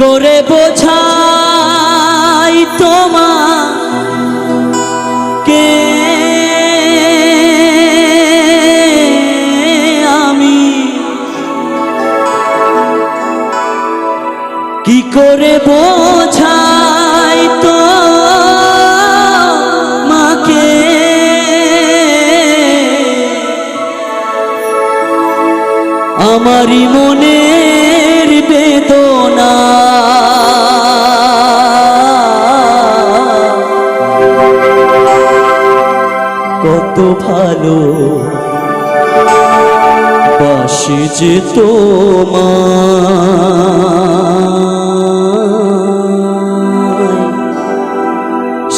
করে বোঝাই তোমা কে? আমি কি করে বোঝাই তো মাকে আমারই মনের কত ভালো। বাসে যে তোমার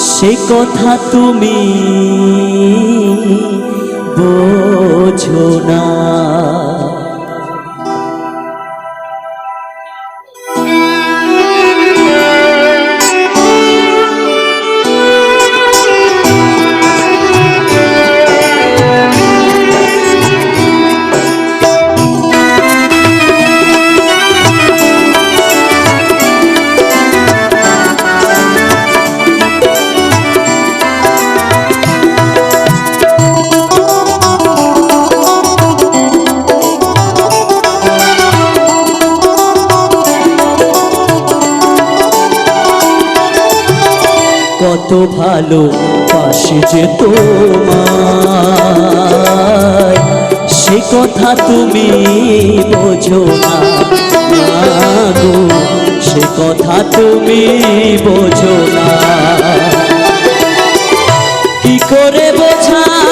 সে কথা তুমি বোঝো না। কত ভালো পাশে যে তোমার সে কথা তুমি বোঝো না সে কথা তুমি বোঝো না। কি করে বোঝাই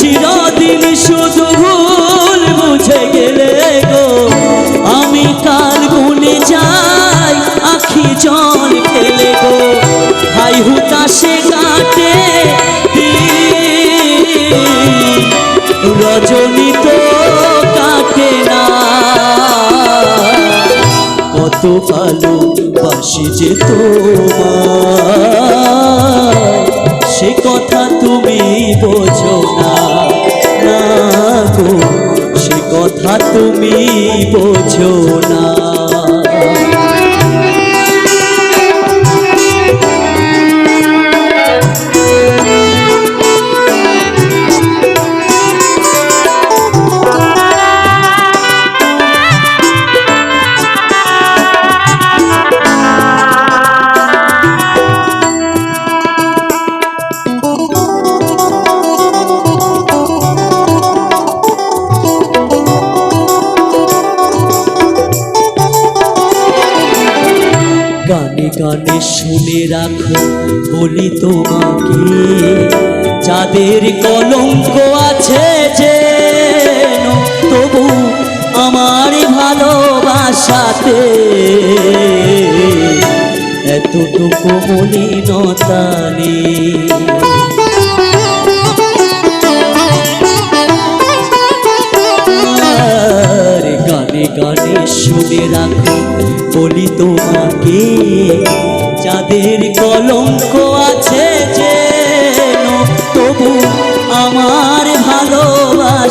চিরদিন শুধু ভুল বুঝে গেলে গো। আমি কাল গুনে যাই, আখি জল ফেলে গো। হাই হুতাশে কাটে রজনী তো কাটে না। কত ভালো বাসি যে তোমার সে কথা তুমি বোঝো না। তুমি বোঝো না। শুনে রাখো বলি তোমাকে যাদের কলঙ্ক আছে যে তবু আমার ভালোবাসাতে এতটুকু মলিনতা নেই।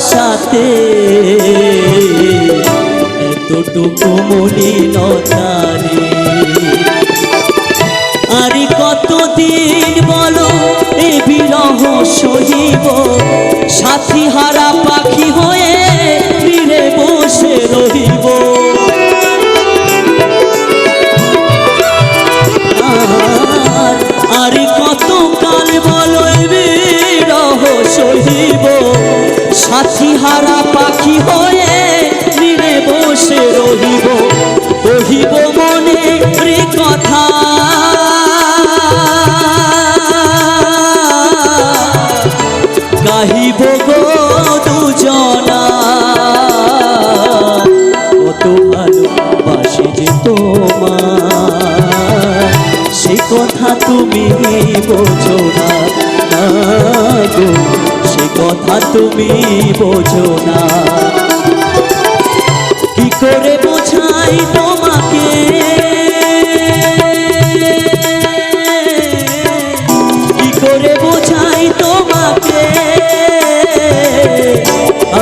ভালোবাসাতে এতটুকু মলিনতারে আরে কতদিন বলো এ বিরহ সহিব। হারা পাখি হয়ে ফিরে বসে রহিব কহিব মনে রে কথা। গাহিব গো দুজনা, কত ভালোবাসি যে তোমার। সে কথা তুমি বোঝো না গো সে কথা তুমি বোঝো না। কি করে বোঝাই তোমাকে? কি করে বোঝাই তোমাকে?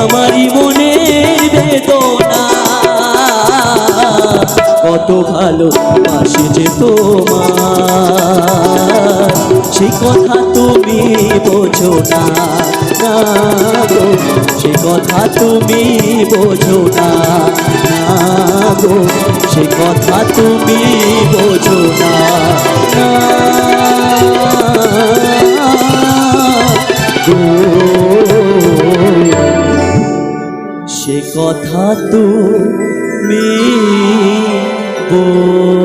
আমারই মনের বেদনা। কত ভালো বাসি যে তোমার সে কথা তুমি বোঝো না গো। সে কথা তুমি বোঝো না গো। সে কথা তুমি বোঝো না সে কথা তুমি বোঝো